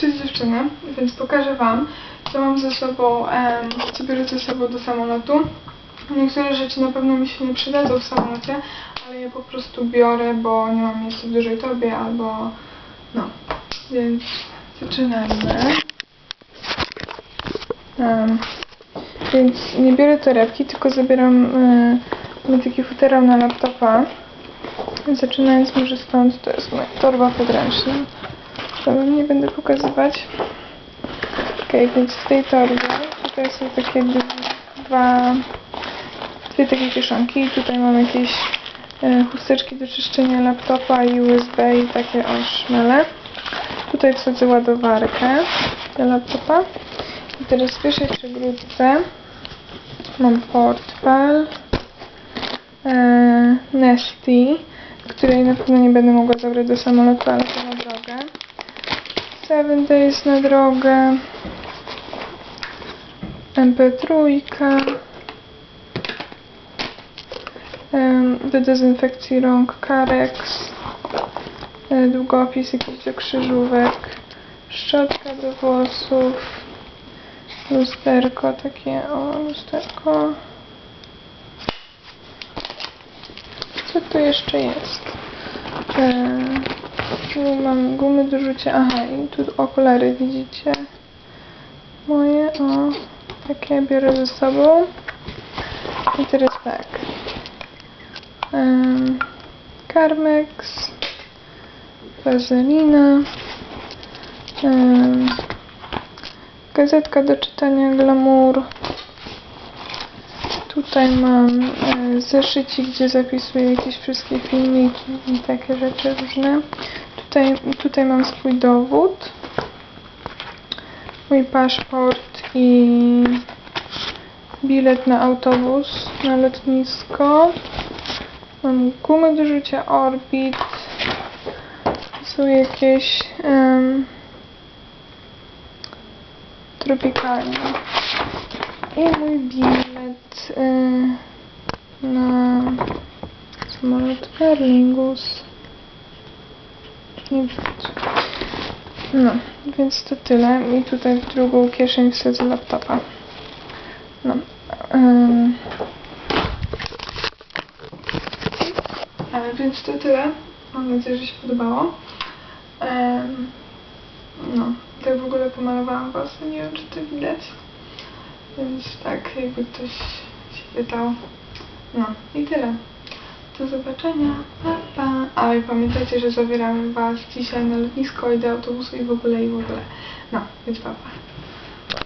Cześć dziewczyny, więc pokażę Wam, co mam ze sobą, em, co biorę ze sobą do samolotu. Niektóre rzeczy na pewno mi się nie przydadzą w samolocie, ale je po prostu biorę, bo nie mam miejsca w dużej torbie albo no. Więc zaczynamy. Więc nie biorę torebki, tylko zabieram e, mam taki futerał na laptopa. Zaczynając może stąd, to jest moja torba podręczna. To wam nie będę pokazywać. Okej, więc w tej torbie tutaj są takie dwa, dwie takie kieszonki. Tutaj mam jakieś e, chusteczki do czyszczenia laptopa i USB i takie o. Tutaj wsadzę ładowarkę do laptopa. I teraz w pierwszej przegródce mam portfel e, Nesty, której na pewno nie będę mogła zabrać do samolotu, ale to. Seven Days na drogę. MP3. em, Do dezynfekcji rąk Carex. e, Długopis jakiś do krzyżówek. Szczotka do włosów. Lusterko takie, o lusterko. Co tu jeszcze jest? Eee, tu mam gumy do rzucia. Aha, i tu okulary widzicie. Moje, o. Takie biorę ze sobą. I teraz tak. Em, Carmex. Wazelina. Em, gazetka do czytania Glamour. Tutaj mam e, zeszycik, gdzie zapisuję jakieś wszystkie filmiki i takie rzeczy różne. Tutaj, tutaj mam swój dowód, mój paszport i bilet na autobus na lotnisko. Mam gumy do rzucia Orbit. Są jakieś em, tropikalne. I mój bilet y, na samolot Aer Lingus. Nie widać. No, więc to tyle. I tutaj w drugą kieszeń wsadzę laptopa. No. Ale więc to tyle. Mam nadzieję, że się podobało. No, tak w ogóle pomalowałam włosy. Nie wiem, czy to widać. Więc tak, jakby ktoś się pytał. No i tyle. Do zobaczenia. Pa, pa. A i pamiętajcie, że zabieramy Was dzisiaj na lotnisko i do autobusu i w ogóle i w ogóle. No, więc pa, pa.